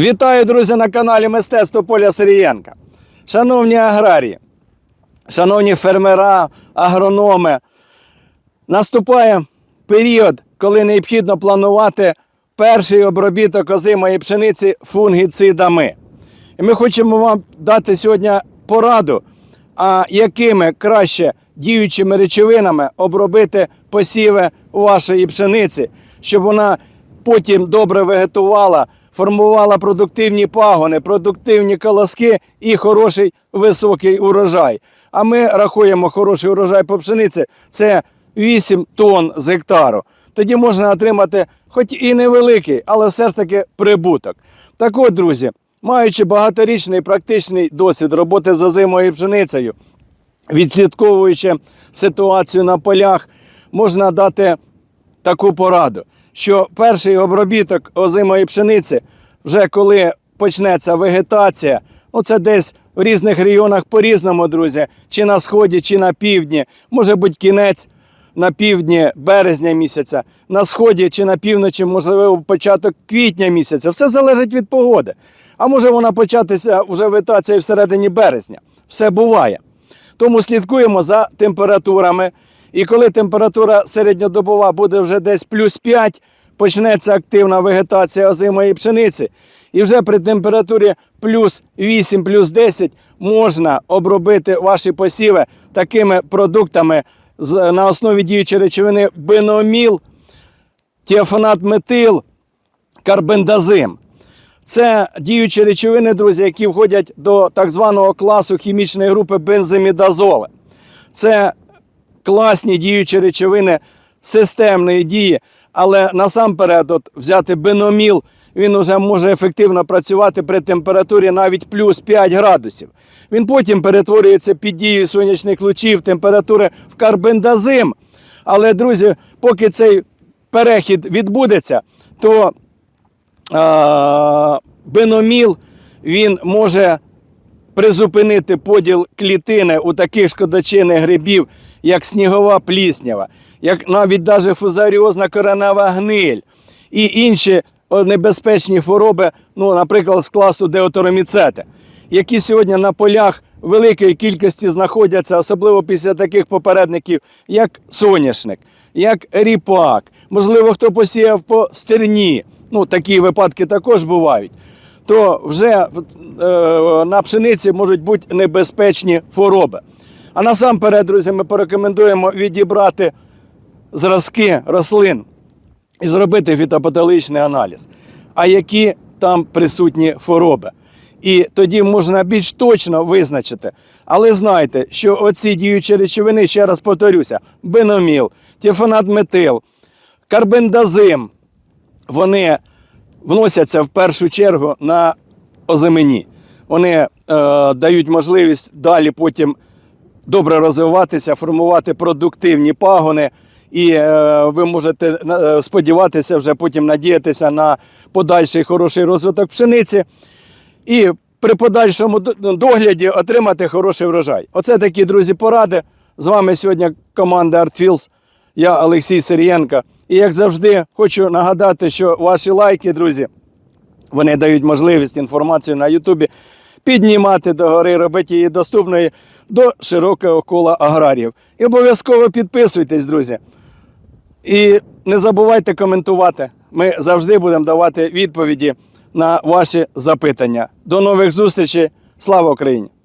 Вітаю, друзі, на каналі Мистецтво Поля Сирієнка. Шановні аграрії, шановні фермера, агрономи, наступає період, коли необхідно планувати перший обробіток озимої пшениці фунгіцидами. І ми хочемо вам дати сьогодні пораду, а якими краще діючими речовинами обробити посіви вашої пшениці, щоб вона потім добре вегетувала, формувала продуктивні пагони, продуктивні колоски і хороший високий урожай. А ми рахуємо хороший урожай по пшениці це 8 тонн з гектару. Тоді можна отримати хоч і невеликий, але все ж таки прибуток. Так от, друзі, маючи багаторічний практичний досвід роботи з озимою пшеницею, відслідковуючи ситуацію на полях, можна дати таку пораду, що перший обробіток озимої пшениці, вже коли почнеться вегетація, ну це десь в різних регіонах по-різному, друзі, чи на сході, чи на півдні, може бути кінець на півдні березня місяця, на сході чи на півночі, можливо, початок квітня місяця. Все залежить від погоди. А може вона початися вже вегетація всередині березня. Все буває. Тому слідкуємо за температурами. І коли температура середньодобова буде вже десь плюс 5, почнеться активна вегетація озимої пшениці. І вже при температурі плюс 8, плюс 10 можна обробити ваші посіви такими продуктами на основі діючої речовини биноміл, тіафанат метил, карбендазим. Це діючі речовини, друзі, які входять до так званого класу хімічної групи бензимідазоли. Це класні діючі речовини системної дії, але насамперед от взяти беноміл, він вже може ефективно працювати при температурі навіть плюс 5 градусів. Він потім перетворюється під дією сонячних лучів, температури в карбендазим. Але, друзі, поки цей перехід відбудеться, то а, беноміл він може призупинити поділ клітини у таких шкодочинних грибів, як снігова пліснява, як навіть даже фузаріозна коренева гниль і інші небезпечні хвороби, ну, наприклад, з класу деотороміцети, які сьогодні на полях великої кількості знаходяться, особливо після таких попередників, як соняшник, як ріпак, можливо, хто посіяв по стерні. Ну, такі випадки також бувають то вже е, на пшениці можуть бути небезпечні хвороби. А насамперед, друзі, ми порекомендуємо відібрати зразки рослин і зробити фітопатологічний аналіз, а які там присутні хвороби. І тоді можна більш точно визначити. Але знайте, що оці діючі речовини, ще раз повторюся, беноміл, тіфанат метил, карбендазим, вони вносяться в першу чергу на озимені. Вони е, дають можливість далі потім добре розвиватися, формувати продуктивні пагони. І е, ви можете е, сподіватися, вже потім надіятися на подальший хороший розвиток пшениці. І при подальшому догляді отримати хороший врожай. Оце такі, друзі, поради. З вами сьогодні команда ArtFields. Я Олексій Сирієнко. І як завжди, хочу нагадати, що ваші лайки, друзі, вони дають можливість інформацію на Ютубі піднімати догори, робити її доступною до широкого кола аграріїв. І обов'язково підписуйтесь, друзі. І не забувайте коментувати. Ми завжди будемо давати відповіді на ваші запитання. До нових зустрічей. Слава Україні!